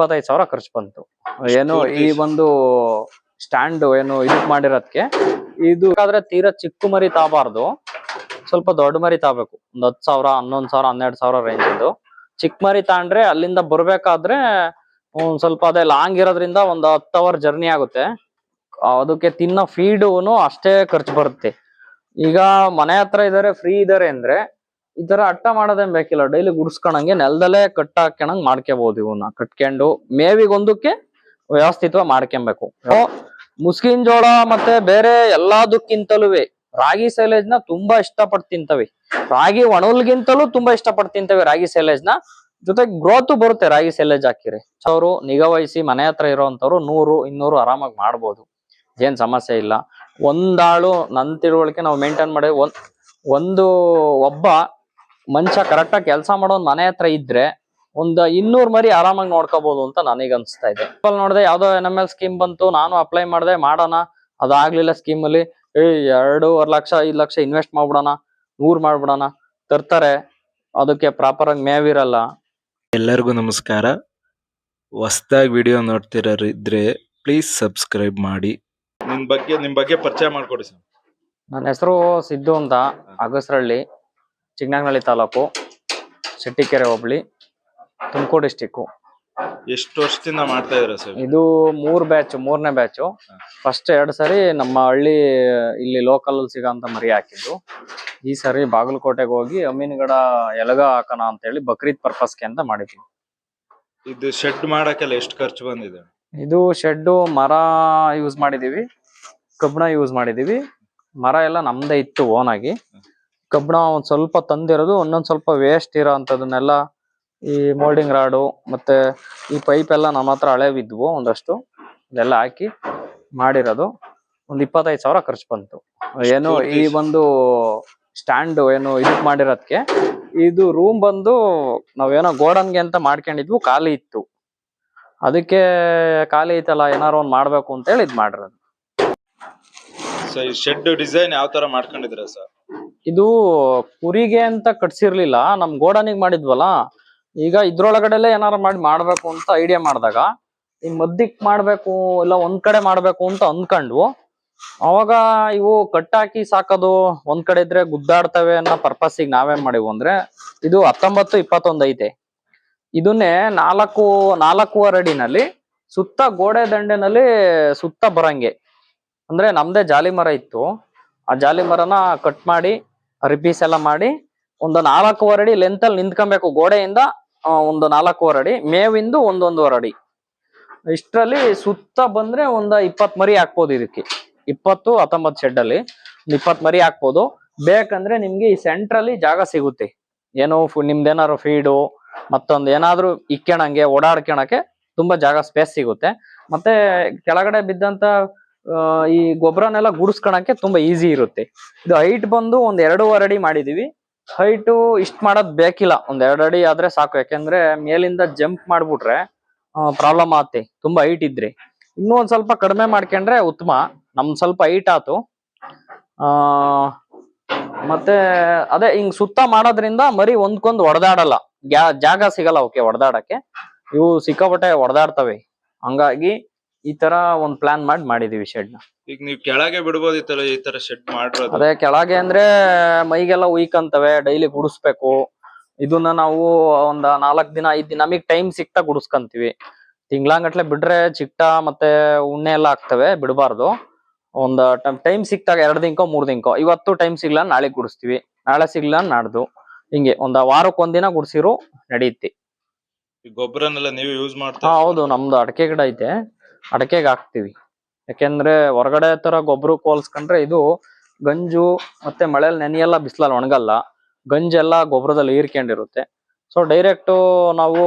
ಇಪ್ಪತ್ತೈದು ಸಾವಿರ ಖರ್ಚು ಬಂತು. ಏನು ಈ ಒಂದು ಸ್ಟ್ಯಾಂಡ್ ಏನು ಇದು ಮಾಡಿರೋದಕ್ಕೆ ಇದು ಆದ್ರೆ ತೀರಾ ಚಿಕ್ಕ ಮರಿ ತಾಬಾರ್ದು. ಸ್ವಲ್ಪ ದೊಡ್ಡ ಮರಿ ತಾಬೇಕು. ಒಂದ್ ಹತ್ತು ಸಾವಿರ ಹನ್ನೊಂದ್ ಸಾವಿರ ಹನ್ನೆರಡು ಸಾವಿರ ರೇಂಜ್ ಇದು. ಚಿಕ್ಕ ಮರಿ ತಾಂಡ್ರೆ ಅಲ್ಲಿಂದ ಬರ್ಬೇಕಾದ್ರೆ ಒಂದ್ ಸ್ವಲ್ಪ ಅದೇ ಲಾಂಗ್ ಇರೋದ್ರಿಂದ ಒಂದ್ ಹತ್ತು ಅವರ್ ಜರ್ನಿ ಆಗುತ್ತೆ. ಅದಕ್ಕೆ ತಿನ್ನೋ ಫೀಡುನು ಅಷ್ಟೇ ಖರ್ಚು ಬರುತ್ತೆ. ಈಗ ಮನೆ ಹತ್ರ ಇದಾರೆ ಫ್ರೀ ಇದಾರೆ ಅಂದ್ರೆ ಈ ತರ ಅಟ್ಟ ಮಾಡೋದೇನ್ ಬೇಕಿಲ್ಲ. ಡೈಲಿ ಗುಡ್ಸ್ಕೊಳಂಗೆ ನೆಲದಲ್ಲೇ ಕಟ್ ಹಾಕ್ಯಣಂಗ್ ಮಾಡ್ಕೋಬಹುದು ಇವನ್ನ ಕಟ್ಕೊಂಡು ಮೇವಿಗೊಂದಕ್ಕೆ ವ್ಯವಸ್ಥಿತವಾಗಿ ಮಾಡ್ಕೊಬೇಕು ಮುಸ್ಕಿನ್ ಜೋಳ ಮತ್ತೆ ಬೇರೆ ಎಲ್ಲದಕ್ಕಿಂತಲೂ ರಾಗಿ ಸೈಲೇಜ್ನ ತುಂಬಾ ಇಷ್ಟಪಟ್ಟು ತಿಂತವೆ. ರಾಗಿ ಒಣಲ್ಗಿಂತಲೂ ತುಂಬಾ ಇಷ್ಟಪಟ್ಟು ತಿಂತವೆ ರಾಗಿ ಸೈಲೇಜ್ನ ಜೊತೆಗೆ ಗ್ರೋತ್ ಬರುತ್ತೆ ರಾಗಿ ಸೈಲೇಜ್ ಹಾಕಿರಿ ಅವರು ನಿಗಾ ವಹಿಸಿ ಮನೆ ಹತ್ರ ಇರೋಂಥವ್ರು ನೂರು, ಇನ್ನೂರು ಆರಾಮಾಗಿ ಮಾಡ್ಬೋದು. ಏನ್ ಸಮಸ್ಯೆ ಇಲ್ಲ. ಒಂದಾಳು ನನ್ ತಿಳುವಳಿಕೆ ನಾವು ಮೇಂಟೈನ್ ಮಾಡಿ ಒಂದು ಒಬ್ಬ ಮನುಷ್ಯ ಕರೆಕ್ಟಾಗಿ ಕೆಲಸ ಮಾಡೋನ್ ಮನೆ ಹತ್ರ ಇದ್ರೆ ಒಂದ್ ಇನ್ನೂರ್ ಮರಿ ಆರಾಮಾಗಿ ನೋಡ್ಕೋಬಹುದು ಅಂತ ನನಗೆ ಅನ್ಸ್ತಾ ಇದೆ. ಸಿಂಪಲ್ ನೋಡಿದೆ ಯಾವ್ದೋ ಎನ್ ಎಂ ಎಲ್ ಸ್ಕೀಮ್ ಬಂತು ನಾನು ಅಪ್ಲೈ ಮಾಡಿದೆ ಮಾಡೋಣ ಅದಾಗ್ಲಿಲ್ಲ ಸ್ಕೀಮ್ ಅಲ್ಲಿ ಏ ಎರಡೂವರೆ ಲಕ್ಷ ಐದ್ ಲಕ್ಷ ಇನ್ವೆಸ್ಟ್ ಮಾಡ್ಬಿಡೋಣ ನೂರ್ ಮಾಡ್ಬಿಡೋಣ ತರ್ತಾರೆ ಅದಕ್ಕೆ ಪ್ರಾಪರ್ ಆಗಿ ಮೇವಿರಲ್ಲ ಎಲ್ಲರಿಗೂ ನಮಸ್ಕಾರ. ಹೊಸ್ದಾಗಿ ವಿಡಿಯೋ ನೋಡ್ತಿರೋರು ಇದ್ರೆ ಪ್ಲೀಸ್ ಸಬ್ಸ್ಕ್ರೈಬ್ ಮಾಡಿ. ನಿಮ್ ಬಗ್ಗೆ ನಿಮ್ ಬಗ್ಗೆ ಪರಿಚಯ ಮಾಡ್ಕೊಡಿ ಸರ್. ನನ್ನ ಹೆಸರು ಸಿದ್ದು ಅಂತ ಅಗಸರಳ್ಳಿ ಚಿಕ್ಕನಾಗನಹಳ್ಳಿ ತಾಲೂಕು ಸಿಟ್ಟಿಕೆರೆ ಹೋಬಳಿ ತುಮಕೂರು ಡಿಸ್ಟಿಕ್ಕು ಎಷ್ಟು ವರ್ಷದಿಂದ ಮಾಡ್ತಾ ಇದ್ರ ಸರ್? ಇದು ಮೂರ್ ಬ್ಯಾಚ್ ಮೂರನೇ ಬ್ಯಾಚು ಫಸ್ಟ್ ಎರಡು ಸರಿ ನಮ್ಮ ಹಳ್ಳಿ ಇಲ್ಲಿ ಲೋಕಲ್ ಸಿಗೋಂತ ಮರಿ ಹಾಕಿದ್ದು. ಈ ಸರಿ ಬಾಗಲಕೋಟೆಗೆ ಹೋಗಿ ಅಮೀನ್ಗಡ ಎಲಗ ಹಾಕೋಣ ಅಂತ ಹೇಳಿ ಬಕ್ರೀದ್ ಪರ್ಪಸ್ಗೆ ಅಂತ ಮಾಡಿದ್ವಿ. ಇದು ಶೆಡ್ ಮಾಡಕ್ಕೆಲ್ಲ ಎಷ್ಟು ಖರ್ಚು ಬಂದಿದೆ? ಇದು ಶೆಡ್ಡು ಮರ ಯೂಸ್ ಮಾಡಿದೀವಿ ಕಬ್ಬಣ ಯೂಸ್ ಮಾಡಿದೀವಿ. ಮರ ಎಲ್ಲ ನಮ್ದೇ ಇತ್ತು ಓನ್ ಆಗಿ. ಕಬ್ಬಣ ಒಂದ್ ಸ್ವಲ್ಪ ತಂದಿರೋದು ಒಂದೊಂದ್ ಸ್ವಲ್ಪ ವೇಸ್ಟ್ ಇರೋ ಅಂತದನ್ನೆಲ್ಲ ಈ ಮೋಲ್ಡಿಂಗ್ ರಾಡು ಮತ್ತೆ ಈ ಪೈಪ್ ಎಲ್ಲ ನಮ್ಮ ಹತ್ರ ಹಳೆವಿದ್ವು ಒಂದಷ್ಟು. ಇದೆಲ್ಲ ಹಾಕಿ ಮಾಡಿರೋದು. ಒಂದ್ ಇಪ್ಪತ್ತೈದು ಸಾವಿರ ಖರ್ಚು ಬಂತು. ಏನು ಈ ಒಂದು ಸ್ಟ್ಯಾಂಡ್ ಏನು ಇದು ಮಾಡಿರೋದಕ್ಕೆ ಇದು ರೂಮ್ ಬಂದು ನಾವೇನೋ ಗೋಡನ್ಗೆ ಅಂತ ಮಾಡ್ಕೊಂಡಿದ್ವು ಖಾಲಿ ಇತ್ತು. ಅದಕ್ಕೆ ಖಾಲಿ ಐತಲ್ಲ ಏನಾರು ಒಂದ್ ಮಾಡ್ಬೇಕು ಅಂತ ಹೇಳಿ ಇದ್ ಮಾಡಿರೋದು. ಸೊ ಈ ಶೆಡ್ ಡಿಸೈನ್ ಯಾವ ತರ ಮಾಡ್ಕೊಂಡಿದ್ರ ಸರ್? ಇದು ಕುರಿಗೆ ಅಂತ ಕಟ್ಸಿರ್ಲಿಲ್ಲ, ನಮ್ ಗೋಡನಿಗ್ ಮಾಡಿದ್ವಲ್ಲ, ಈಗ ಇದ್ರೊಳಗಡೆಲೆ ಏನಾರ ಮಾಡಿ ಮಾಡ್ಬೇಕು ಅಂತ ಐಡಿಯಾ ಮಾಡಿದಾಗ, ಈ ಮದ್ದಿಕ್ ಮಾಡ್ಬೇಕು, ಇಲ್ಲ ಒಂದ್ ಕಡೆ ಮಾಡ್ಬೇಕು ಅಂತ ಅಂದ್ಕೊಂಡ್ವು. ಅವಾಗ ಇವು ಕಟ್ಟಾಕಿ ಸಾಕೋದು, ಒಂದ್ ಕಡೆ ಇದ್ರೆ ಗುದ್ದಾಡ್ತವೆ ಅನ್ನೋ ಪರ್ಪಸ್ಸಿಗೆ ನಾವೇನ್ ಮಾಡಿವು ಅಂದ್ರೆ, ಇದು ಹತ್ತೊಂಬತ್ತು ಇಪ್ಪತ್ತೊಂದ್ ಐತೆ. ಇದನ್ನೇ ನಾಲ್ಕು, ನಾಲ್ಕೂವರೆ ಅಡಿನಲ್ಲಿ ಸುತ್ತ ಗೋಡೆ ದಂಡೆನಲ್ಲಿ ಸುತ್ತ ಬರಂಗೆ. ಅಂದ್ರೆ ನಮ್ದೇ ಜಾಲಿ ಮರ ಇತ್ತು. ಆ ಜಾಲಿ ಮರನ ಕಟ್ ಮಾಡಿ ರಿಪೀಸ್ ಎಲ್ಲ ಮಾಡಿ ಒಂದು ನಾಲ್ಕೂವರೆ ಅಡಿ ಲೆಂತ್ ಅಲ್ಲಿ ನಿಂತ್ಕೊಬೇಕು. ಗೋಡೆಯಿಂದ ಒಂದು ನಾಲ್ಕೂವರೆ ಅಡಿ, ಮೇವಿಂದು ಒಂದೊಂದೂವರೆ ಅಡಿ. ಇಷ್ಟರಲ್ಲಿ ಸುತ್ತ ಬಂದ್ರೆ ಒಂದ್ ಇಪ್ಪತ್ ಮರಿ ಹಾಕ್ಬೋದು ಇದಕ್ಕೆ. ಇಪ್ಪತ್ತು, ಹತ್ತೊಂಬತ್ತು ಶೆಡ್ ಅಲ್ಲಿ ಇಪ್ಪತ್ ಮರಿ ಹಾಕ್ಬೋದು. ಬೇಕಂದ್ರೆ ನಿಮ್ಗೆ ಈ ಸೆಂಟ್ರಲ್ಲಿ ಜಾಗ ಸಿಗುತ್ತೆ. ಏನೋ ನಿಮ್ದೇನಾದ್ರು ಫೀಡು ಮತ್ತೊಂದು ಏನಾದ್ರು ಇಕ್ಕೋಣಂಗೆ ಓಡಾಡ್ಕೊಳಕ್ಕೆ ತುಂಬಾ ಜಾಗ ಸ್ಪೇಸ್ ಸಿಗುತ್ತೆ. ಮತ್ತೆ ಕೆಳಗಡೆ ಬಿದ್ದಂತ ಈ ಗೊಬ್ಬರನೆಲ್ಲ ಗುಡಿಸ್ಕೊಳಕ್ಕೆ ತುಂಬಾ ಈಸಿ ಇರುತ್ತೆ. ಇದು ಹೈಟ್ ಬಂದು ಒಂದ್ ಎರಡೂವರೆ ಅಡಿ ಮಾಡಿದೀವಿ. ಹೈಟು ಇಷ್ಟ್ ಮಾಡೋದ್ ಬೇಕಿಲ್ಲ. ಒಂದ್ ಎರಡು ಅಡಿ ಆದ್ರೆ ಸಾಕು. ಯಾಕೆಂದ್ರೆ ಮೇಲಿಂದ ಜಂಪ್ ಮಾಡ್ಬಿಟ್ರೆ ಪ್ರಾಬ್ಲಮ್ ಆಗುತ್ತೆ ತುಂಬಾ ಹೈಟ್ ಇದ್ರೆ. ಇನ್ನೂ ಒಂದ್ ಸ್ವಲ್ಪ ಕಡಿಮೆ ಮಾಡ್ಕೊಂಡ್ರೆ ಉತ್ತಮ. ನಮ್ ಸ್ವಲ್ಪ ಹೈಟ್ ಆತು. ಆ, ಮತ್ತೆ ಅದೇ ಹಿಂಗ್ ಸುತ್ತ ಮಾಡೋದ್ರಿಂದ ಮರಿ ಒಂದ್ಕೊಂದ್ ಹೊಡೆದಾಡಲ್ಲ ಜಾಗ ಸಿಗಲ್ಲ ಅವಕ್ಕೆ ಹೊಡೆದಾಡಕ್ಕೆ ಇವು ಸಿಕ್ಕಾಪಟ್ಟೆ ಹೊಡೆದಾಡ್ತವೆ ಹಂಗಾಗಿ ಈ ತರ ಒಂದ್ ಪ್ಲಾನ್ ಮಾಡಿ ಮಾಡಿದೀವಿ ಶೆಡ್ನ. ಈಗ ನೀವು ಕೆಳಗೆ ಬಿಡ್ಬೋದಿತ್ತಲ್ಲ ಈ ತರ ಶೆಡ್ ಮಾಡಿರೋದು ಅದೇ ಕೆಳಗೆ ಅಂದ್ರೆ ಮೈಗೆಲ್ಲ ಉಯ್ಕಂತವೆ ಡೈಲಿ ಗುಡಿಸ್ಬೇಕು. ಇದನ್ನ ನಾವು ಒಂದ್ ನಾಲ್ಕ್ ದಿನ ಐದ್ ದಿನ ನಮಗ್ ಟೈಮ್ ಸಿಕ್ತಾ ಗುಡಿಸ್ಕಂತೀವಿ. ತಿಂಗ್ಳಾಂಗಟ್ಲೆ ಬಿಟ್ರೆ ಚಿಟ್ಟ ಮತ್ತೆ ಉಣ್ಣೆ ಎಲ್ಲ ಆಗ್ತವೆ ಬಿಡಬಾರ್ದು. ಒಂದ್ ಟೈಮ್ ಸಿಕ್ತಾಗ ಎರಡ್ ದಿನಕೋ ಮೂರ್ ದಿನಕೋ. ಇವತ್ತು ಟೈಮ್ ಸಿಗ್ಲ ನಾಳೆ ಗುಡಿಸ್ತೀವಿ. ನಾಳೆ ಸಿಗ್ಲ ನಾಡ್ದು. ಹಿಂಗೆ ಒಂದ್ ವಾರಕ್ಕೆ ಒಂದಿನ ಗುಡ್ಸಿರು ನಡೆಯುತ್ತೆ ಈ ಗೊಬ್ಬರನೆಲ್ಲ ನೀವು ಯೂಸ್ ಮಾಡ್ತಾ ಹೌದು ನಮ್ದು ಅಡಕೆ ಗಿಡ ಐತೆ. ಅಡಕೆಗೆ ಹಾಕ್ತಿವಿ. ಯಾಕೆಂದ್ರೆ ಹೊರಗಡೆ ತರ ಗೊಬ್ಬರ ಹೋಲ್ಸ್ಕೊಂಡ್ರೆ ಇದು ಗಂಜು ಮತ್ತೆ ಮಳೆಯಲ್ಲಿ ನೆನೆಯೆಲ್ಲ ಬಿಸಿಲಲ್ಲಿ ಒಣಗಲ್ಲ. ಗಂಜೆಲ್ಲ ಗೊಬ್ಬರದಲ್ಲಿ ಹೀರ್ಕೊಂಡಿರುತ್ತೆ ಸೊ ಡೈರೆಕ್ಟ್ ನಾವು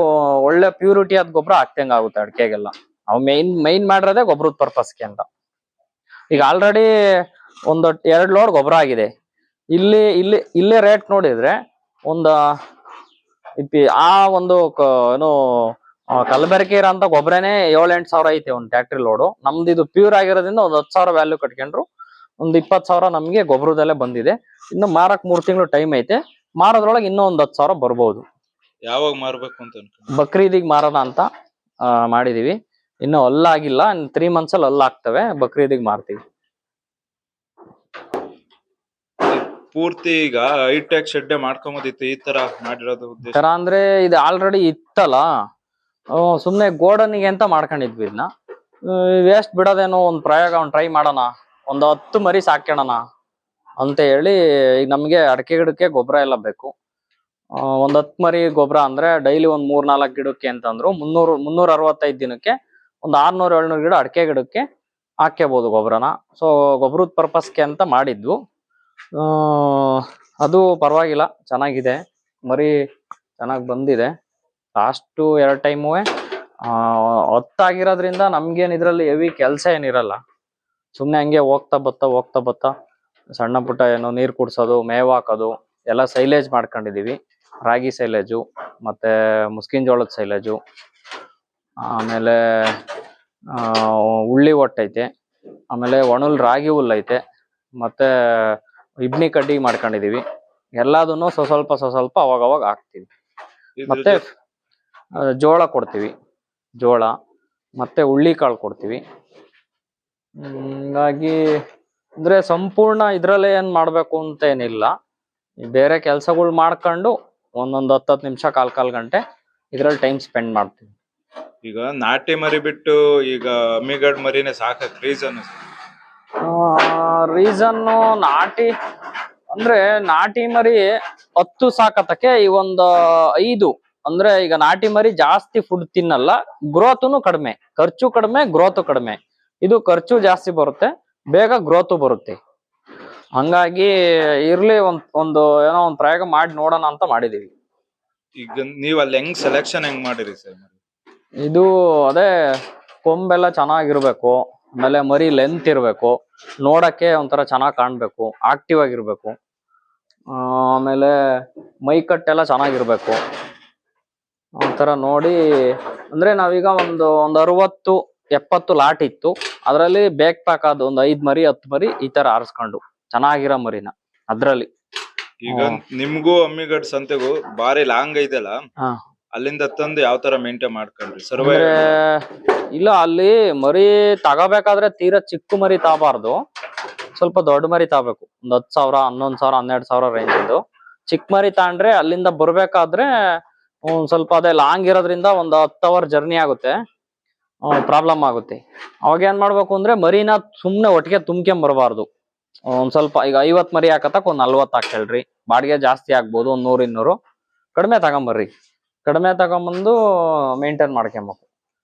ಒಳ್ಳೆ ಪ್ಯೂರಿಟಿ ಆದ ಗೊಬ್ಬರ ಹಾಕ್ದಂಗ ಆಗುತ್ತೆ ಅಡಕೆಗೆಲ್ಲ. ನಾವು ಮೈನ್ ಮೈನ್ ಮಾಡಿರೋದೇ ಗೊಬ್ಬರದ ಪರ್ಪಸ್ಗೆ ಅಂತ. ಈಗ ಆಲ್ರೆಡಿ ಒಂದು ಎರಡ್ ಲೋಡ್ ಗೊಬ್ಬರ ಆಗಿದೆ. ಇಲ್ಲಿ ಇಲ್ಲಿ, ಇಲ್ಲೇ ರೇಟ್ ನೋಡಿದ್ರೆ ಒಂದ ಆ ಒಂದು ಏನು ಕಲಬೆರಕೆ ಇರೋಂತ ಗೊಬ್ಬರನೇ ಏಳ್ ಎಂಟ್ ಸಾವಿರ ಐತೆ ಒಂದ್ ಟ್ಯಾಕ್ಟ್ರಿ ಲೋಡು ನಮ್ದು ಇದು ಪ್ಯೂರ್ ಆಗಿರೋದ್ರಿಂದ ಒಂದ್ ಹತ್ತು ಸಾವಿರ ವ್ಯಾಲ್ಯೂ ಕಟ್ಕೊಂಡ್ರು. ಒಂದ್ ಇಪ್ಪತ್ ಸಾವಿರ ನಮ್ಗೆ ಗೊಬ್ಬರದಲ್ಲೇ ಬಂದಿದೆ. ಇನ್ನು ಮಾರಕ್ ಮೂರ್ ತಿಂಗಳು ಟೈಮ್ ಐತೆ. ಮಾರೋದ್ರೊಳಗೆ ಇನ್ನೂ ಒಂದ್ ಹತ್ತು ಸಾವಿರ ಬರ್ಬೋದು. ಯಾವಾಗ ಮಾರ್ಬೇಕು ಅಂತ ಬಕ್ರೀದಿಗೆ ಮಾರೋಣ ಅಂತ ಮಾಡಿದೀವಿ. ಇನ್ನು ಹಲ್ಲಾಗಿಲ್ಲ ತ್ರೀ ಮಂತ್ಸ್ ಅಲ್ಲಿ ಹಲ್ಲಾಗ್ತವೆ ಬಕ್ರೀದಿಗೆ ಮಾರ್ತೀವಿ. ಪೂರ್ತಿ ಈಗ ಹೈಟೆಕ್ ಶೆಡ್ ಮಾಡ್ಕೊಂಬೋದಿತ್ತು ಈ ತರ ಮಾಡಿರೋದು ಉದ್ದೇಶ? ತರ ಅಂದ್ರೆ ಇದು ಆಲ್ರೆಡಿ ಇತ್ತಲ್ಲ? ಸುಮ್ನೆ ಗೋಡನ್ಗೆ ಅಂತ ಮಾಡ್ಕೊಂಡಿದ್ವಿ ಇದನ್ನ ವೇಸ್ಟ್ ಬಿಡೋದೇನೋ ಒಂದ್ ಪ್ರಯೋಗ ಒಂದ್ ಟ್ರೈ ಮಾಡೋಣ. ಒಂದ್ ಹತ್ತು ಮರಿ ಸಾಕೋಣ ಅಂತ ಹೇಳಿ ಈಗ ನಮ್ಗೆ ಅಡಕೆ ಗಿಡಕ್ಕೆ ಗೊಬ್ಬರ ಎಲ್ಲ ಬೇಕು. ಒಂದ್ ಹತ್ತು ಮರಿ ಗೊಬ್ಬರ ಅಂದ್ರೆ ಡೈಲಿ ಒಂದ್ ಮೂರ್ ನಾಲ್ಕು ಗಿಡಕ್ಕೆ ಅಂತಂದ್ರು ಮುನ್ನೂರು, ಮುನ್ನೂರ ಅರವತ್ತೈದು ದಿನಕ್ಕೆ ಒಂದ್ ಆರ್ನೂರ್, ಏಳ್ನೂರ್ ಗಿಡ ಅಡಕೆ ಗಿಡಕ್ಕೆ ಹಾಕ್ಯಬಹುದು ಗೊಬ್ಬರನ. ಸೊ ಗೊಬ್ಬರದ ಪರ್ಪಸ್ಗೆ ಅಂತ ಮಾಡಿದ್ವು. ಅದು ಪರವಾಗಿಲ್ಲ, ಚೆನ್ನಾಗಿದೆ. ಮರಿ ಚೆನ್ನಾಗಿ ಬಂದಿದೆ. ಲಾಸ್ಟು ಎರಡು ಟೈಮು ಹೊತ್ತಾಗಿರೋದ್ರಿಂದ ನಮ್ಗೇನು ಇದ್ರಲ್ಲಿ ಹೆವಿ ಕೆಲಸ ಏನಿರಲ್ಲ. ಸುಮ್ನೆ ಹಂಗೆ ಹೋಗ್ತಾ ಬತ್ತಾ ಹೋಗ್ತಾ ಬತ್ತಾ ಸಣ್ಣ ಪುಟ್ಟ ಏನು ನೀರ್ ಕುಡ್ಸೋದು ಮೇವು ಹಾಕೋದು ಎಲ್ಲ ಸೈಲೇಜ್ ಮಾಡ್ಕೊಂಡಿದೀವಿ. ರಾಗಿ ಸೈಲೇಜು ಮತ್ತೆ ಮುಸ್ಕಿನ್ ಜೋಳದ ಸೈಲೇಜು ಆಮೇಲೆ ಉಳ್ಳಿ ಒಟ್ಟೈತೆ ಆಮೇಲೆ ಒಣಲ್ ರಾಗಿ ಹುಲ್ಲೈತೆ ಐತೆ ಮತ್ತೆ ಇಬ್ನಿ ಕಡ್ಡಿ ಮಾಡ್ಕೊಂಡಿದೀವಿ. ಎಲ್ಲದನ್ನು ಸ್ವಸ್ವಲ್ಪ ಸ್ವಲ್ಪ ಸ್ವ ಸ್ವಲ್ಪ ಅವಾಗ ಅವಾಗ ಹಾಕ್ತಿವಿ ಮತ್ತೆ ಜೋಳ ಕೊಡ್ತೀವಿ. ಜೋಳ ಮತ್ತೆ ಕಾಳು ಕೊಡ್ತೀವಿ. ಹಾಗಾಗಿ ಹಿಂಗಾಗಿ ಅಂದ್ರೆ ಸಂಪೂರ್ಣ ಇದರಲ್ಲೇ ಏನ್ ಮಾಡಬೇಕು ಅಂತ ಏನಿಲ್ಲ. ಬೇರೆ ಕೆಲಸಗಳು ಮಾಡ್ಕೊಂಡು ಒಂದೊಂದು ಹತ್ತತ್ತು ನಿಮಿಷ ಕಾಲು ಕಾಲು ಗಂಟೆ ಇದ್ರಲ್ಲಿ ಟೈಮ್ ಸ್ಪೆಂಡ್ ಮಾಡ್ತೀವಿ. ಈಗ ನಾಟಿ ಮರಿ ಬಿಟ್ಟು ಈಗ ಅಮ್ಮಿಗಡ್ ಮರಿನೇ ಸಾಕಕ್ ರೀಸನ್? ರೀಸನ್ನು ನಾಟಿ ಅಂದ್ರೆ ನಾಟಿ ಮರಿ ಹತ್ತು ಸಾಕತಕ್ಕೆ ಈ ಒಂದು ಐದು ಅಂದ್ರೆ ಈಗ ನಾಟಿ ಮರಿ ಜಾಸ್ತಿ ಫುಡ್ ತಿನ್ನಲ್ಲ ಗ್ರೋತ್ನು ಕಡಿಮೆ. ಖರ್ಚು ಕಡಿಮೆ ಗ್ರೋತ್ ಕಡಿಮೆ. ಇದು ಖರ್ಚು ಜಾಸ್ತಿ ಬರುತ್ತೆ ಬೇಗ ಗ್ರೋತ್ ಬರುತ್ತೆ. ಹಂಗಾಗಿ ಇರ್ಲಿ ಒಂದ್ ಒಂದು ಏನೋ ಒಂದ್ ಪ್ರಯೋಗ ಮಾಡಿ ನೋಡೋಣ ಅಂತ ಮಾಡಿದೀವಿ. ಈಗ ನೀವ್ ಅಲ್ಲಿ ಹೆಂಗ್ ಸೆಲೆಕ್ಷನ್ ಹೆಂಗ್ ಮಾಡಿರಿ ಸರ್ ಇದು ಅದೇ ಕೊಂಬೆಲ್ಲ ಚೆನ್ನಾಗಿರ್ಬೇಕು ಆಮೇಲೆ ಮರಿ ಲೆಂತ್ ಇರ್ಬೇಕು ನೋಡಕ್ಕೆ ಒಂಥರ ಚೆನ್ನಾಗಿ ಕಾಣ್ಬೇಕು ಆಕ್ಟಿವ್ ಆಗಿರ್ಬೇಕು. ಆ, ಆಮೇಲೆ ಮೈಕಟ್ಟೆಲ್ಲ ಚೆನ್ನಾಗಿರ್ಬೇಕು. ಒಂಥರ ನೋಡಿ ಅಂದ್ರೆ ನಾವೀಗ ಒಂದು ಒಂದು ಅರವತ್ತು ಎಪ್ಪತ್ತು ಲಾಟ್ ಇತ್ತು. ಅದರಲ್ಲಿ ಬೇಕ್ ಪ್ಯಾಕ್ ಆದ ಒಂದು ಐದು ಮರಿ ಹತ್ತು ಮರಿ ಈ ತರ ಆರಿಸ್ಕೊಂಡು ಚೆನ್ನಾಗಿರೋ ಮರಿನ ಅದ್ರಲ್ಲಿ. ಈಗ. ನಿಮ್ಗೂ ಅಮ್ಮಿಗಡ್ ಸಂತೆಗೂ ಬಾರಿ ಲಾಂಗ್ ಇದೆಲ್ಲ ಅಲ್ಲಿಂದ ತಂದು ಯಾವ ತರ ಮೇಂಟೈನ್ ಮಾಡ್ಕೊಂಡ್ರಿ? ಸರ್ವೈ ಇಲ್ಲ ಅಲ್ಲಿ ಮರಿ ತಗೋಬೇಕಾದ್ರೆ ತೀರಾ ಚಿಕ್ಕ ಮರಿ ತಗಬಾರ್ದು ಸ್ವಲ್ಪ ದೊಡ್ಡ ಮರಿ ತಗೋಬೇಕು ಒಂದ್ ಹತ್ತು ಸಾವಿರ ಹನ್ನೊಂದು ಸಾವಿರ ಹನ್ನೆರಡು ಸಾವಿರ ರೇಂಜ್ ಇದು. ಚಿಕ್ಕ ಮರಿ ತಗೊಂಡ್ರೆ ಅಲ್ಲಿಂದ ಬರ್ಬೇಕಾದ್ರೆ ಒಂದ್ ಸ್ವಲ್ಪ ಅದೇ ಲಾಂಗ್ ಇರೋದ್ರಿಂದ ಒಂದ್ ಹತ್ತು ಅವರ್ ಜರ್ನಿ ಆಗುತ್ತೆ. ಪ್ರಾಬ್ಲಮ್ ಆಗುತ್ತೆ. ಅವಾಗ ಏನ್ ಮಾಡ್ಬೇಕು ಅಂದ್ರೆ ಮರಿನ ಸುಮ್ನೆ ಒಟ್ಟಿಗೆ ತುಂಬ್ಕೊಂಡ್ ಬರಬಾರ್ದು ಒಂದ್ ಸ್ವಲ್ಪ ಈಗ ಐವತ್ ಮರಿ ಹಾಕತಕ್ ಒಂದ್ ನಲ್ವತ್ ಹಾಕ್ತೇಳ್ರಿ ಬಾಡಿಗೆ ಜಾಸ್ತಿ ಆಗ್ಬೋದು ಒಂದ್ ನೂರ್ ಇನ್ನೂರು. ಕಡಿಮೆ ತಗೊಂಬರ್ರಿ. ಕಡಿಮೆ ತಗೊಂಬಂದು ಮೇಂಟೈನ್ ಮಾಡ್ಕೊಬೇಕು.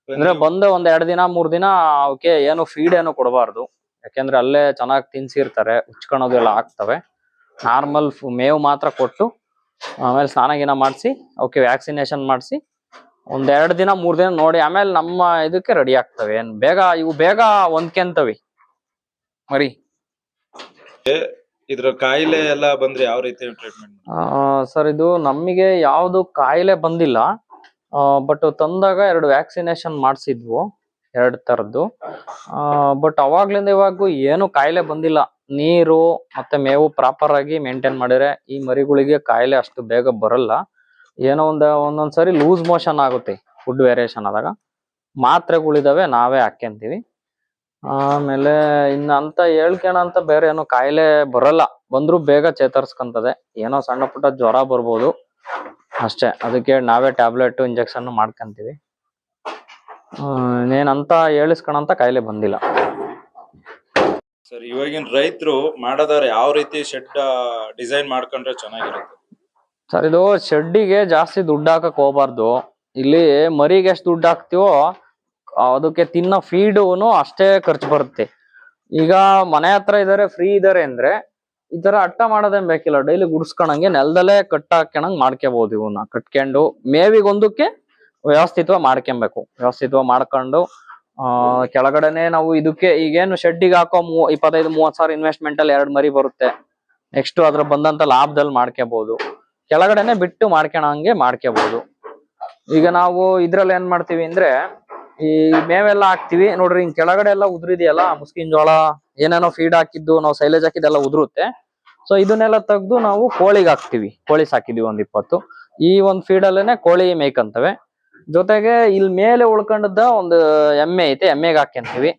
ಅಂದ್ರೆ ಬಂದು ಒಂದ್ ಎರಡ್ ದಿನ ಮೂರ್ ದಿನ ಅವಕ್ಕೆ ಏನು ಫೀಡ್ ಏನು ಕೊಡಬಾರ್ದು. ಯಾಕೆಂದ್ರೆ ಅಲ್ಲೇ ಚೆನ್ನಾಗಿ ತಿನ್ಸಿರ್ತಾರೆ ಉಚ್ಕೊಳೋದು ಎಲ್ಲ ಆಗ್ತವೆ ನಾರ್ಮಲ್ ಮೇವು ಮಾತ್ರ ಕೊಟ್ಟು ಆಮೇಲೆ ಸ್ನಾನ ಗೀನ ಮಾಡಿಸಿ ಅವಕ್ಕೆ ವ್ಯಾಕ್ಸಿನೇಷನ್ ಮಾಡಿಸಿ ಒಂದ್ ಎರಡ್ ದಿನ ಮೂರ್ ದಿನ ನೋಡಿ ಆಮೇಲೆ ನಮ್ಮ ಇದಕ್ಕೆ ರೆಡಿ ಆಗ್ತವೆ. ಏನ್ ಬೇಗ ಇವು ಬೇಗ ಹೊಂದ್ಕೆಂತವಿ. ಮರಿ? ಇದ್ರ ಕಾಯಿಲೆ ಎಲ್ಲ ಬಂದ್ರೆ ಯಾವ ರೀತಿ ಟ್ರೀಟ್ಮೆಂಟ್ ಸರ್ ಇದು ನಮಗೆ ಯಾವುದು ಕಾಯಿಲೆ ಬಂದಿಲ್ಲ. ಬಟ್ ತಂದಾಗ ಎರಡು ವ್ಯಾಕ್ಸಿನೇಷನ್ ಮಾಡಿಸಿದ್ವು ಎರಡು ತರದ್ದು ಬಟ್ ಅವಾಗ್ಲಿಂದ ಇವಾಗೂ ಏನು ಕಾಯಿಲೆ ಬಂದಿಲ್ಲ. ನೀರು ಮತ್ತೆ ಮೇವು ಪ್ರಾಪರ್ ಆಗಿ ಮೇಂಟೈನ್ ಮಾಡಿದ್ರೆ ಈ ಮರಿಗಳಿಗೆ ಕಾಯಿಲೆ ಅಷ್ಟು ಬೇಗ ಬರಲ್ಲ. ಏನೋ ಒಂದ್ ಒಂದೊಂದ್ಸರಿ ಲೂಸ್ ಮೋಷನ್ ಆಗುತ್ತೆ ಫುಡ್ ವೇರಿಯೇಷನ್ ಆದಾಗ. ಮಾತ್ರೆಗಳಿದಾವೆ ನಾವೇ ಹಾಕ್ಯಂತೀವಿ ಆಮೇಲೆ ಇನ್ನ ಅಂತ ಹೇಳ್ಕೊಣ ಅಂತ ಬೇರೆ ಏನೋ ಕಾಯಿಲೆ ಬರಲ್ಲ. ಬಂದ್ರು ಬೇಗ ಚೇತರಿಸ್ಕೊಂತದೆ. ಏನೋ ಸಣ್ಣ ಪುಟ್ಟ ಜ್ವರ ಬರ್ಬೋದು. ಅಷ್ಟೇ, ಅದಕ್ಕೆ ನಾವೇ ಟ್ಯಾಬ್ಲೆಟ್ ಇಂಜೆಕ್ಷನ್ ಮಾಡ್ಕೊಂತೀವಿ. ಇನ್ನೇನಂತ ಹೇಳಿಸ್ಕೊಳಂತ ಕಾಯಿಲೆ ಬಂದಿಲ್ಲ. ಸರ್, ಇವಾಗಿನ ರೈತರು ಮಾಡೋದಾರೆ ಯಾವ ರೀತಿ ಶೆಡ್ ಡಿಸೈನ್ ಮಾಡ್ಕೊಂಡ್ರೆ ಚೆನ್ನಾಗಿರುತ್ತೆ? ಸರ್, ಇದು ಶೆಡ್ಡಿಗೆ ಜಾಸ್ತಿ ದುಡ್ಡು ಹಾಕಕ್ ಹೋಗ್ಬಾರ್ದು. ಇಲ್ಲಿ ಮರಿಗೆ ಎಷ್ಟು ದುಡ್ಡು ಹಾಕ್ತಿವೋ ಅದಕ್ಕೆ ತಿನ್ನೋ ಫೀಡುನು ಅಷ್ಟೇ ಖರ್ಚು ಬರುತ್ತೆ. ಈಗ ಮನೆ ಹತ್ರ ಇದಾರೆ, ಫ್ರೀ ಇದಾರೆ ಅಂದ್ರೆ ಈ ತರ ಅಟ್ಟ ಮಾಡೋದೇನ್ ಬೇಕಿಲ್ಲ. ಡೈಲಿ ಗುಡ್ಸ್ಕೊಳಂಗೆ ನೆಲದಲ್ಲೇ ಕಟ್ಟ ಹಾಕ್ಯಣಂಗ್ ಮಾಡ್ಕೋಬಹುದು ಇವನ್ನ ಕಟ್ಕೊಂಡು ಮೇವಿಗೊಂದಕ್ಕೆ ವ್ಯವಸ್ಥಿತವಾಗಿ ಮಾಡ್ಕೊಬೇಕು ವ್ಯವಸ್ಥಿತವಾಗಿ ಮಾಡ್ಕೊಂಡು ಆ, ಕೆಳಗಡೆನೆ ನಾವು ಇದಕ್ಕೆ ಈಗೇನು ಶೆಡ್ಡಿಗೆ ಹಾಕೋ ಮೂ, ಇಪ್ಪತ್ತೈದು ಮೂವತ್ ಸಾವಿರ ಇನ್ವೆಸ್ಟ್ಮೆಂಟ್ ಅಲ್ಲಿ ಎರಡು ಮರಿ ಬರುತ್ತೆ. ನೆಕ್ಸ್ಟ್ ಅದ್ರ ಬಂದಂತ ಲಾಭದಲ್ಲಿ ಮಾಡ್ಕೋಬಹುದು ಕೆಳಗಡೆನೆ ಬಿಟ್ಟು ಮಾಡ್ಕೊಳಂಗೆ ಮಾಡ್ಕೋಬಹುದು ಈಗ ನಾವು ಇದ್ರಲ್ಲಿ ಏನ್ ಮಾಡ್ತೀವಿ ಅಂದ್ರೆ, ಈ ಮೇವೆಲ್ಲ ಹಾಕ್ತಿವಿ. ನೋಡ್ರಿ, ಹಿಂಗ್ ಕೆಳಗಡೆ ಎಲ್ಲ ಉದ್ರಿದೆಯಲ್ಲ, ಮುಸ್ಕಿನ್ ಜೋಳ ಏನೇನೋ ಫೀಡ್ ಹಾಕಿದ್ದು, ನಾವು ಸೈಲೇಜ್ ಹಾಕಿದ್ದೆಲ್ಲ ಉದುರುತ್ತೆ. ಸೊ ಇದನ್ನೆಲ್ಲ ತೆಗ್ದು ನಾವು ಕೋಳಿಗೆ ಹಾಕ್ತಿವಿ. ಕೋಳಿ ಸಾಕಿದೀವಿ ಒಂದ್ ಇಪ್ಪತ್ತು. ಈ ಒಂದ್ ಫೀಡ್ ಅಲ್ಲೇನೆ ಕೋಳಿ ಮೇಯ್ಕಂತವೆ ಜೊತೆಗೆ ಇಲ್ಲಿ ಮೇಲೆ ಉಳ್ಕೊಂಡದ್ದ ಒಂದು ಎಮ್ಮೆ ಐತೆ, ಎಮ್ಮೆಗೆ ಹಾಕ್ಯಂತೀವಿ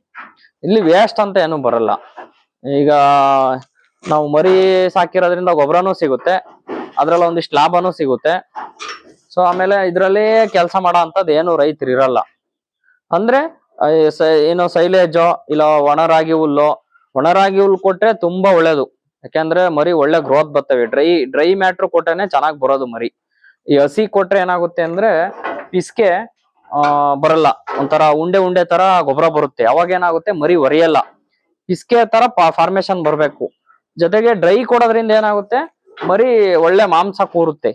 ಇಲ್ಲಿ ವೇಸ್ಟ್ ಅಂತ ಏನು ಬರಲ್ಲ. ಈಗ ನಾವು ಮರಿ ಸಾಕಿರೋದ್ರಿಂದ ಗೊಬ್ಬರನೂ ಸಿಗುತ್ತೆ, ಅದ್ರಲ್ಲಿ ಒಂದಿಷ್ಟು ಲಾಭನೂ ಸಿಗುತ್ತೆ. ಸೊ ಆಮೇಲೆ ಇದರಲ್ಲಿ ಕೆಲಸ ಮಾಡೋ ಅಂತದ್ ಏನು ರೈತರು ಇರಲ್ಲ. ಅಂದ್ರೆ ಏನೋ ಸೈಲೇಜೋ, ಇಲ್ಲ ಒಣರಾಗಿ ಹುಲ್ಲು ಒಣರಾಗಿ ಹುಲ್ಲು ಕೊಟ್ರೆ ತುಂಬಾ ಒಳ್ಳೇದು. ಯಾಕೆಂದ್ರೆ ಮರಿ ಒಳ್ಳೆ ಗ್ರೋತ್ ಬರ್ತವೆ. ಡ್ರೈ ಡ್ರೈ ಮ್ಯಾಟ್ರ್ ಕೊಟ್ರೇನೆ ಚೆನ್ನಾಗಿ ಬರೋದು ಮರಿ. ಈ ಹಸಿ ಕೊಟ್ರೆ ಏನಾಗುತ್ತೆ ಅಂದ್ರೆ ಪಿಸ್ಕೆ ಬರಲ್ಲ. ಒಂಥರ ಉಂಡೆ ಉಂಡೆ ತರ ಗೊಬ್ಬರ ಬರುತ್ತೆ. ಅವಾಗ ಏನಾಗುತ್ತೆ? ಮರಿ ಒರೆಯಲ್ಲ. ಪಿಸ್ಕೆ ತರ ಫಾರ್ಮೇಶನ್ ಬರಬೇಕು. ಜೊತೆಗೆ ಡ್ರೈ ಕೊಡೋದ್ರಿಂದ ಏನಾಗುತ್ತೆ? ಮರಿ ಒಳ್ಳೆ ಮಾಂಸ ಕೂರುತ್ತೆ.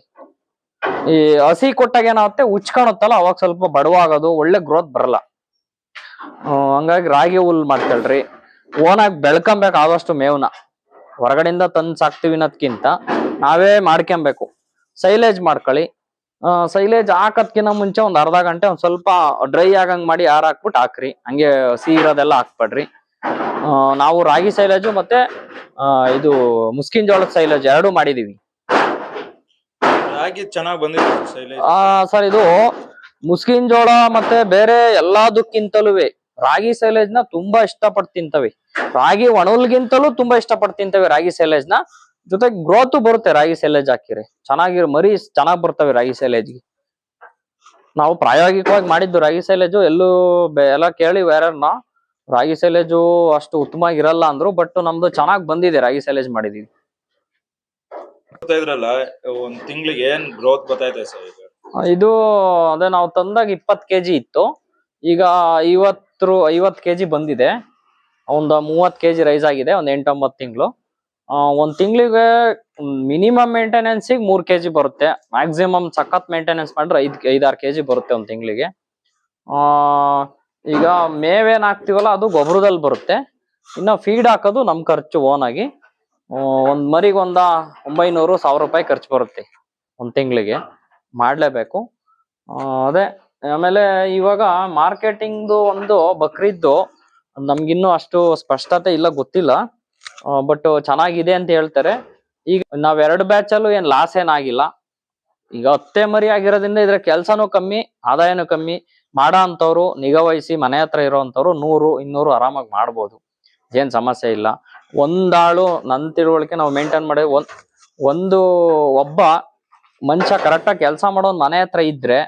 ಈ ಹಸಿ ಕೊಟ್ಟಾಗ ಏನಾಗುತ್ತೆ? ಉಚ್ಕೊಳತ್ತಲ್ಲ ಅವಾಗ ಸ್ವಲ್ಪ ಬಡವಾಗೋದು, ಒಳ್ಳೆ ಗ್ರೋತ್ ಬರಲ್ಲ. ಹಂಗಾಗಿ ರಾಗಿ ಹುಲ್ ಮಾಡ್ಕೊಳ್ರಿ ಓನಾಗಿ ಬೆಳ್ಕೊಬೇಕು ಆದಷ್ಟು ಮೇವ್ನ. ಹೊರಗಡೆಯಿಂದ ತಂದು ಸಾಕ್ತಿವಿ ಅನ್ನೋದ್ಕಿಂತ ನಾವೇ ಮಾಡ್ಕೊಬೇಕು. ಸೈಲೇಜ್ ಮಾಡ್ಕೊಳ್ಳಿ. ಸೈಲೇಜ್ ಹಾಕೋದ್ಕಿಂತ ಮುಂಚೆ ಒಂದ್ ಅರ್ಧ ಗಂಟೆ ಒಂದ್ ಸ್ವಲ್ಪ ಡ್ರೈ ಆಗಂಗ್ ಮಾಡಿ ಯಾರು ಹಾಕ್ಬಿಟ್ಟು ಹಾಕ್ರಿ. ಹಂಗೆ ಸಿಹಿ ಇರೋದೆಲ್ಲ ಹಾಕ್ಬೇಡ್ರಿ. ನಾವು ರಾಗಿ ಸೈಲೇಜು ಮತ್ತೆ ಇದು ಮುಸ್ಕಿನ್ ಜೋಳದ ಸೈಲೇಜ್ ಎರಡು ಮಾಡಿದೀವಿ. ರಾಗಿ ಚೆನ್ನಾಗ್ ಬಂದಿದೆ ಶೈಲೇಶ್ ಆ ಸರ್ ಇದು ಮುಸ್ಕಿನ್ ಜೋಳ ಮತ್ತೆ ಬೇರೆ ಎಲ್ಲದಕ್ಕಿಂತಲೂ ರಾಗಿ ಸೈಲೇಜ್ನ ತುಂಬಾ ಇಷ್ಟಪಟ್ಟು ತಿಂತವೆ. ರಾಗಿ ಒಣಲ್ಗಿಂತಲೂ ತುಂಬಾ ಇಷ್ಟಪಟ್ಟು ತಿಂತವೆ ರಾಗಿ ಸೈಲೇಜ್ನ ಜೊತೆಗೆ ಗ್ರೋತ್ ಬರುತ್ತೆ ರಾಗಿ ಸೈಲೇಜ್ ಹಾಕಿರಿ ಚೆನ್ನಾಗಿರೋ ಮರಿ ಚೆನ್ನಾಗಿ ಬರ್ತವೆ ರಾಗಿ ಸೈಲೇಜ್ಗೆ. ನಾವು ಪ್ರಾಯೋಗಿಕವಾಗಿ ಮಾಡಿದ್ದು ರಾಗಿ ಸೈಲೇಜು ಎಲ್ಲೂ ಎಲ್ಲ ಕೇಳಿ ಬೇರೆಯವ್ರನ್ನ ರಾಗಿ ಸೈಲೇಜು ಅಷ್ಟು ಉತ್ತಮ ಇರಲ್ಲ ಅಂದ್ರು ಬಟ್ ನಮ್ದು ಚೆನ್ನಾಗ್ ಬಂದಿದೆ ರಾಗಿ ಸೈಲೇಜ್ ಮಾಡಿದೀವಿ. ಬರ್ತಾ ಇದ್ರಲ್ಲ ಒಂದ್ ತಿಂಗ್ಳಿಗೆ ಏನ್ ಗ್ರೋತ್ ಬರ್ತೈತೆ ಸರ್ ಈಗ? ಇದು ಅದೇ ನಾವು ತಂದಾಗ ಇಪ್ಪತ್ ಕೆಜಿ ಇತ್ತು. ಈಗ ಐವತ್ತು ಐವತ್ ಕೆಜಿ ಬಂದಿದೆ. ಒಂದು ಮೂವತ್ ಕೆಜಿ ರೈಸ್ ಆಗಿದೆ ಒಂದ್ ಎಂಟೊಂಬತ್ತು ತಿಂಗಳು. ಒಂದ್ ತಿಂಗಳಿಗೆ ಮಿನಿಮಮ್ ಮೇಂಟೆನೆನ್ಸ್ ಮೂರ್ ಕೆಜಿ ಬರುತ್ತೆ. ಮ್ಯಾಕ್ಸಿಮಮ್ ಸಖತ್ ಮೇಂಟೆನೆನ್ಸ್ ಮಾಡ್ರೆ ಐದ್, ಐದಾರು ಕೆಜಿ ಬರುತ್ತೆ ಒಂದ್ ತಿಂಗಳಿಗೆ. ಆ, ಈಗ ಮೇವೇನ್ ಹಾಕ್ತಿವಲ್ಲ, ಅದು ಗೊಬ್ಬರದಲ್ಲಿ ಬರುತ್ತೆ. ಇನ್ನ ಫೀಡ್ ಹಾಕೋದು ನಮ್ ಖರ್ಚು ಓನ್ ಆಗಿ. ಒಂದ್ ಮರಿಗೆ ಒಂದ ಒಂಬೈನೂರು, ಸಾವಿರ ರೂಪಾಯಿ ಖರ್ಚು ಬರುತ್ತೆ ಒಂದ್ ತಿಂಗಳಿಗೆ. ಮಾಡ್ಲೇಬೇಕು. ಅದೇ, ಆಮೇಲೆ ಇವಾಗ ಮಾರ್ಕೆಟಿಂಗ್ದು ಒಂದು ಬಕ್ರಿದ್ದು ನಮ್ಗಿನ್ನೂ ಅಷ್ಟು ಸ್ಪಷ್ಟತೆ ಇಲ್ಲ, ಗೊತ್ತಿಲ್ಲ. ಬಟ್ ಚೆನ್ನಾಗಿದೆ ಅಂತ ಹೇಳ್ತಾರೆ. ಈಗ ನಾವ್ ಎರಡು ಬ್ಯಾಚ್ ಅಲ್ಲೂ ಏನ್ ಲಾಸ್ ಏನಾಗಿಲ್ಲ ಈಗ ಅತ್ತೆ ಮರಿ ಆಗಿರೋದ್ರಿಂದ ಇದ್ರ ಕೆಲ್ಸನೂ ಕಮ್ಮಿ, ಆದಾಯನೂ ಕಮ್ಮಿ. ಮಾಡೋ ಅಂತವ್ರು ನಿಗಾ ವಹಿಸಿ ಮನೆ ಹತ್ರ ಇರೋಂಥವ್ರು ನೂರು, ಇನ್ನೂರು ಆರಾಮಾಗಿ ಮಾಡ್ಬೋದು. ಏನ್ ಸಮಸ್ಯೆ ಇಲ್ಲ. ಒಂದಾಳು ನನ್ ತಿಳುವಳಿಕೆ ನಾವು ಮೇಂಟೈನ್ ಮಾಡಿ ಒಂದ್, ಒಂದು ಒಬ್ಬ ಮನುಷ್ಯ ಕರೆಕ್ಟಾಗಿ ಕೆಲಸ ಮಾಡೋನ್ ಮನೆ ಹತ್ರ ಇದ್ರೆ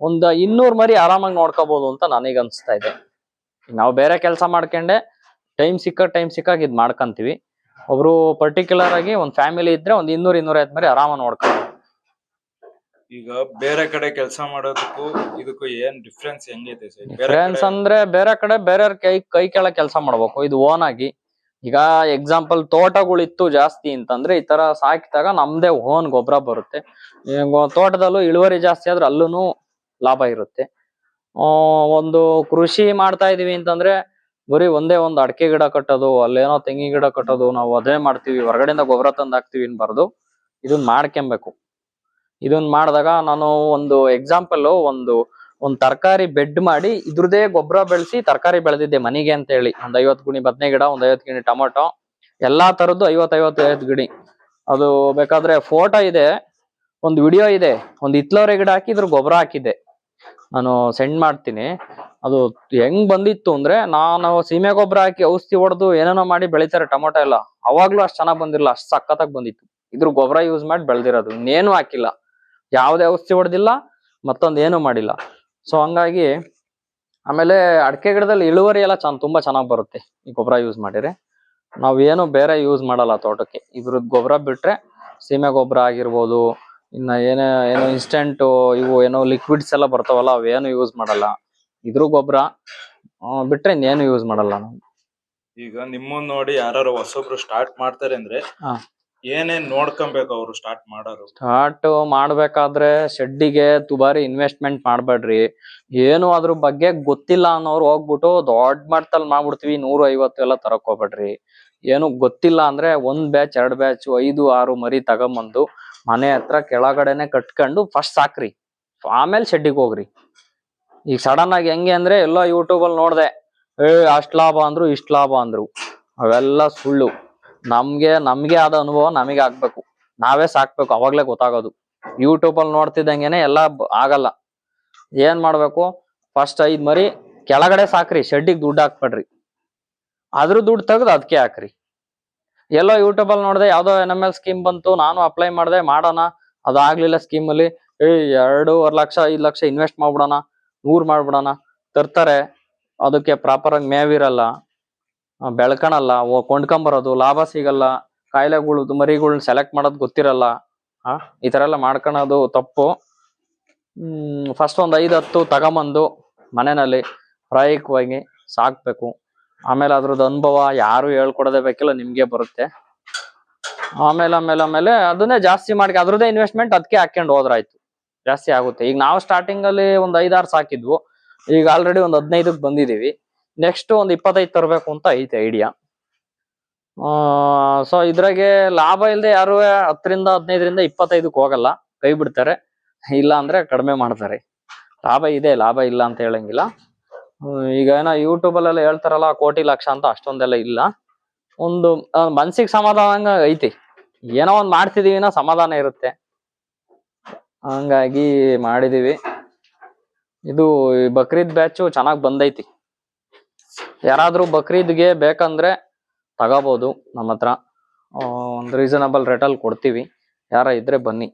ಒಂದ್ ಇನ್ನೂರ್ ಮರಿ ಆರಾಮಾಗಿ ನೋಡ್ಕೋಬಹುದು ಅಂತ ನನಗೆ ಅನ್ಸ್ತಾ ಇದೆ ನಾವು ಬೇರೆ ಕೆಲಸ ಮಾಡ್ಕೊಂಡೆ, ಟೈಮ್ ಸಿಕ್ಕ ಟೈಮ್ ಸಿಕ್ಕಾಗ ಇದ್ ಮಾಡ್ಕಂತೀವಿ. ಒಬ್ರು ಪರ್ಟಿಕ್ಯುಲರ್ ಆಗಿ ಒಂದ್ ಫ್ಯಾಮಿಲಿ ಇದ್ರೆ ಒಂದ್ ಇನ್ನೂರ್ ಐದ್ ಮರಿ ಆರಾಮ ನೋಡ್ಕೊಂಡು ಈಗ ಬೇರೆ ಕಡೆ ಕೆಲಸ ಮಾಡೋದಕ್ಕೂ ಇದಕ್ಕೂ ಏನ್ ಡಿಫ್ರೆನ್ಸ್ ಹೆಂಗೈತೆ ಸರ್? ಬೇರೆ ಡಿಫ್ರೆನ್ಸ್ ಕಡೆ ಅಂದ್ರೆ ಬೇರೆ ಕಡೆ ಬೇರೆಯವ್ರ ಕೈ ಕೈ ಕೆಳ ಕೆಲಸ ಮಾಡ್ಬೇಕು. ಇದು ಓನ್ ಆಗಿ. ಈಗ ಎಕ್ಸಾಂಪಲ್ ತೋಟಗಳಿತ್ತು ಜಾಸ್ತಿ ಅಂತಂದ್ರೆ ಈ ತರ ಸಾಕಿದಾಗ ನಮ್ದೇ ಓನ್ ಗೊಬ್ಬರ ಬರುತ್ತೆ. ಈಗ ತೋಟದಲ್ಲೂ ಇಳುವರಿ ಜಾಸ್ತಿ ಆದ್ರೆ ಅಲ್ಲೂ ಲಾಭ ಇರುತ್ತೆ. ಆ, ಒಂದು ಕೃಷಿ ಮಾಡ್ತಾ ಇದೀವಿ ಅಂತಂದ್ರೆ ಬರೀ ಒಂದೇ ಒಂದು ಅಡಕೆ ಗಿಡ ಕಟ್ಟೋದು, ಅಲ್ಲೇನೋ ತೆಂಗಿನ ಗಿಡ ಕಟ್ಟೋದು, ನಾವು ಅದೇ ಮಾಡ್ತೀವಿ, ಹೊರಗಡೆಯಿಂದ ಗೊಬ್ಬರ ತಂದು ಹಾಕ್ತಿವಿ ಅನ್ಬಾರ್ದು ಇದನ್ನ ಮಾಡ್ಕೊಬೇಕು. ಇದನ್ನ ಮಾಡಿದಾಗ ನಾನು ಒಂದು ಎಕ್ಸಾಂಪಲ್ ಒಂದು ಒಂದು ತರಕಾರಿ ಬೆಡ್ ಮಾಡಿ ಇದ್ರದೇ ಗೊಬ್ಬರ ಬೆಳೆಸಿ ತರಕಾರಿ ಬೆಳೆದಿದ್ದೆ ಮನೆಗೆ ಅಂತ ಹೇಳಿ ಒಂದು ಐವತ್ ಗುಣಿ ಬದನೆ ಗಿಡ, ಒಂದು ಐವತ್ತು ಗಿಣಿ ಟೊಮೊಟೊ, ಎಲ್ಲಾ ತರದ್ದು ಐವತ್ ಐವತ್ ಐವತ್ ಗಿಡಿ ಅದು ಬೇಕಾದ್ರೆ ಫೋಟೋ ಇದೆ, ಒಂದು ವಿಡಿಯೋ ಇದೆ, ಒಂದು ಇತ್ಲೋರೆ ಗಿಡ ಹಾಕಿ ಇದ್ರ ಗೊಬ್ಬರ ಹಾಕಿದ್ದೆ. ನಾನು ಸೆಂಡ್ ಮಾಡ್ತೀನಿ. ಅದು ಹೆಂಗ್ ಬಂದಿತ್ತು ಅಂದ್ರೆ ನಾನು ಸೀಮೆ ಗೊಬ್ಬರ ಹಾಕಿ ಔಷಧಿ ಹೊಡೆದು ಏನೇನೋ ಮಾಡಿ ಬೆಳಿತಾರೆ ಟೊಮೊಟೊ ಎಲ್ಲ, ಅವಾಗ್ಲೂ ಅಷ್ಟು ಚೆನ್ನಾಗ್ ಬಂದಿರಲ್ಲ ಅಷ್ಟು ಸಖತ್ತಾಗಿ ಬಂದಿತ್ತು. ಇದ್ರ ಗೊಬ್ಬರ ಯೂಸ್ ಮಾಡಿ ಬೆಳೆದಿರೋದು, ಇನ್ನೇನು ಹಾಕಿಲ್ಲ. ಯಾವುದೇ ಔಷಧಿ ಹೊಡೆದಿಲ್ಲ, ಮತ್ತೊಂದ್ ಏನು ಮಾಡಿಲ್ಲ. ಸೊ ಹಂಗಾಗಿ ಆಮೇಲೆ ಅಡಕೆ ಗಿಡದಲ್ಲಿ ಇಳುವರಿ ಎಲ್ಲ ಚೆನ್ನ ತುಂಬಾ ಚೆನ್ನಾಗ್ ಬರುತ್ತೆ ಈ ಗೊಬ್ಬರ ಯೂಸ್ ಮಾಡಿದ್ರೆ. ನಾವ್ ಏನು ಬೇರೆ ಯೂಸ್ ಮಾಡಲ್ಲ ತೋಟಕ್ಕೆ. ಇದ್ರದ್ ಗೊಬ್ಬರ ಬಿಟ್ರೆ ಸೀಮೆ ಗೊಬ್ಬರ ಆಗಿರ್ಬೋದು, ಇನ್ನ ಏನೇ, ಏನೋ ಇನ್ಸ್ಟೆಂಟ್ ಇವು, ಏನೋ ಲಿಕ್ವಿಡ್ಸ್ ಎಲ್ಲ ಬರ್ತಾವಲ್ಲ, ಅವೇನು ಯೂಸ್ ಮಾಡಲ್ಲ. ಇದ್ರ ಗೊಬ್ಬರ ಬಿಟ್ರೆ ಇನ್ನೇನು ಯೂಸ್ ಮಾಡಲ್ಲ ನಾವು. ಈಗ ನಿಮ್ಮನ್ ನೋಡಿ ಯಾರು ಹೊಸೊಬ್ರು ಸ್ಟಾರ್ಟ್ ಮಾಡ್ತಾರೆ ಅಂದ್ರೆ ಏನೇನ್ ನೋಡ್ಕೊಬೇಕು ಅವ್ರು ಸ್ಟಾರ್ಟ್ ಮಾಡೋರು? ಸ್ಟಾರ್ಟ್ ಮಾಡ್ಬೇಕಾದ್ರೆ ಶೆಡ್ಡಿಗೆ ದುಬಾರಿ ಇನ್ವೆಸ್ಟ್ಮೆಂಟ್ ಮಾಡ್ಬೇಡ್ರಿ. ಏನು ಅದ್ರ ಬಗ್ಗೆ ಗೊತ್ತಿಲ್ಲ ಅನ್ನೋರು ಹೋಗ್ಬಿಟ್ಟು ದೊಡ್ಡ ಮಟ್ಟದಲ್ಲಿ ಮಾಡ್ಬಿಡ್ತೀವಿ ನೂರು ಐವತ್ತು ಎಲ್ಲ ತರಕ್ ಹೋಗ್ಬೇಡ್ರಿ. ಏನು ಗೊತ್ತಿಲ್ಲ ಅಂದ್ರೆ ಒಂದ್ ಬ್ಯಾಚ್ ಎರಡ್ ಬ್ಯಾಚ್ ಐದು ಆರು ಮರಿ ತಗೊಂಬಂದು ಮನೆ ಹತ್ರ ಕೆಳಗಡೆನೆ ಕಟ್ಕೊಂಡು ಫಸ್ಟ್ ಸಾಕ್ರಿ. ಆಮೇಲೆ ಶೆಡ್ಡಿಗೆ ಹೋಗ್ರಿ. ಈಗ ಸಡನ್ ಆಗಿ ಹೆಂಗೆ ಅಂದ್ರೆ ಎಲ್ಲ ಯೂಟ್ಯೂಬ್ ಅಲ್ಲಿ ನೋಡ್ದೆ, ಏ, ಅಷ್ಟ್ ಲಾಭ ಅಂದ್ರು, ಇಷ್ಟ್ ಲಾಭ ಅಂದ್ರು. ಅವೆಲ್ಲ ಸುಳ್ಳು. ನಮ್ಗೆ ನಮ್ಗೆ ಆದ ಅನುಭವ ನಮಗೆ ಆಗ್ಬೇಕು. ನಾವೇ ಸಾಕ್ಬೇಕು, ಅವಾಗ್ಲೇ ಗೊತ್ತಾಗೋದು. ಯೂಟ್ಯೂಬ್ ಅಲ್ಲಿ ನೋಡ್ತಿದ್ದಂಗೆನೆ ಎಲ್ಲ ಆಗಲ್ಲ. ಏನ್ ಮಾಡ್ಬೇಕು? ಫಸ್ಟ್ ಐದ್ ಮರಿ ಕೆಳಗಡೆ ಸಾಕ್ರಿ ಶೆಡ್ಡಿಗೆ ದುಡ್ಡು ಹಾಕ್ಬೇಡ್ರಿ. ಅದ್ರ ದುಡ್ಡು ತೆಗ್ದು ಅದಕ್ಕೆ ಹಾಕ್ರಿ. ಎಲ್ಲೋ ಯೂಟ್ಯೂಬ್ ಅಲ್ಲಿ ನೋಡಿದೆ, ಯಾವ್ದೋ ಎನ್ ಎಂ ಎಲ್ ಸ್ಕೀಮ್ ಬಂತು, ನಾನು ಅಪ್ಲೈ ಮಾಡಿದೆ, ಮಾಡೋಣ, ಅದಾಗ್ಲಿಲ್ಲ ಸ್ಕೀಮ್ ಅಲ್ಲಿ, ಏ, ಎರಡೂವರೆ ಲಕ್ಷ, ಐದು ಲಕ್ಷ ಇನ್ವೆಸ್ಟ್ ಮಾಡ್ಬಿಡೋಣ. ನೂರ್ ಮಾಡ್ಬಿಡೋಣ. ತರ್ತಾರೆ. ಅದಕ್ಕೆ ಪ್ರಾಪರ್ ಆಗಿ ಮೇವಿರಲ್ಲ. ಬೆಳ್ಕೊಳಲ್ಲ ಬೆಳ್ಕಣಲ್ಲ. ಕೊಂಡ್ಕೊಂಬರೋದು. ಲಾಭ ಸಿಗಲ್ಲ. ಕಾಯಿಲೆಗಳು ಮರಿಗಳನ್ನ ಸೆಲೆಕ್ಟ್ ಮಾಡೋದು ಗೊತ್ತಿರಲ್ಲ. ಆ? ಈ ತರ ಎಲ್ಲ ಮಾಡ್ಕೊಳೋದು ತಪ್ಪು. ಹ್ಮ್ ಫಸ್ಟ್ ಒಂದು ಐದು ಹತ್ತು ತಗೊಂಬಂದು ಮನೆಯಲ್ಲಿ ಪ್ರಾಯಿಕವಾಗಿ ಸಾಕ್ಬೇಕು. ಆಮೇಲೆ ಅದ್ರದ್ದು ಅನುಭವ ಯಾರು ಹೇಳ್ಕೊಡೋದೇ ಬೇಕಿಲ್ಲ ನಿಮಗೆ ಬರುತ್ತೆ. ಆಮೇಲೆ ಆಮೇಲೆ ಆಮೇಲೆ ಅದನ್ನೇ ಜಾಸ್ತಿ ಮಾಡಿ ಅದ್ರದ್ದೇ ಇನ್ವೆಸ್ಟ್ಮೆಂಟ್ ಅದಕ್ಕೆ ಹಾಕೊಂಡು ಹೋದ್ರಾಯ್ತು. ಜಾಸ್ತಿ ಆಗುತ್ತೆ. ಈಗ ನಾವು ಸ್ಟಾರ್ಟಿಂಗ್ ಅಲ್ಲಿ ಒಂದು ಐದಾರು ಸಾಕಿದ್ವು. ಈಗ ಆಲ್ರೆಡಿ ಒಂದು ಹದಿನೈದಕ್ಕೆ ಬಂದಿದೀವಿ. ನೆಕ್ಸ್ಟ್ ಒಂದು ಇಪ್ಪತ್ತೈದು ತರಬೇಕು ಅಂತ ಐತೆ ಐಡಿಯಾ ಸೊ ಇದ್ರಾಗೆ ಲಾಭ ಇಲ್ಲದೆ ಯಾರು ಹತ್ತರಿಂದ ಹದಿನೈದರಿಂದ ಇಪ್ಪತ್ತೈದಕ್ಕೆ ಹೋಗಲ್ಲ. ಕೈ ಬಿಡ್ತಾರೆ. ಇಲ್ಲ ಅಂದ್ರೆ ಕಡಿಮೆ ಮಾಡ್ತಾರೆ. ಲಾಭ ಇದೆ, ಲಾಭ ಇಲ್ಲ ಅಂತ ಹೇಳಂಗಿಲ್ಲ. ಈಗ ಏನೋ ಯೂಟ್ಯೂಬಲ್ಲೆಲ್ಲ ಹೇಳ್ತಾರಲ್ಲ, ಕೋಟಿ ಲಕ್ಷ ಅಂತ ಅಷ್ಟೊಂದೆಲ್ಲ ಇಲ್ಲ. ಒಂದು ಮನಸ್ಸಿಗೆ ಸಮಾಧಾನ ಐತಿ. ಏನೋ ಒಂದ್ ಮಾಡ್ತಿದೀವಿ ಅನ್ನೋ ಸಮಾಧಾನ ಇರುತ್ತೆ. ಹಂಗಾಗಿ ಮಾಡಿದೀವಿ. ಇದು ಬಕ್ರೀದ್ ಬ್ಯಾಚು ಚೆನ್ನಾಗಿ ಬಂದೈತಿ. ಯಾರಾದರೂ ಬಕ್ರೀದ್ಗೆ ಬೇಕಂದ್ರೆ ತಗೋಬೋದು ನಮ್ಮ ಹತ್ರ ಒಂದು ಒಂದ್ ರೀಸನಬಲ್ ರೇಟಲ್ಲಿ ಕೊಡ್ತೀವಿ. ಯಾರ ಇದ್ರೆ ಬನ್ನಿ.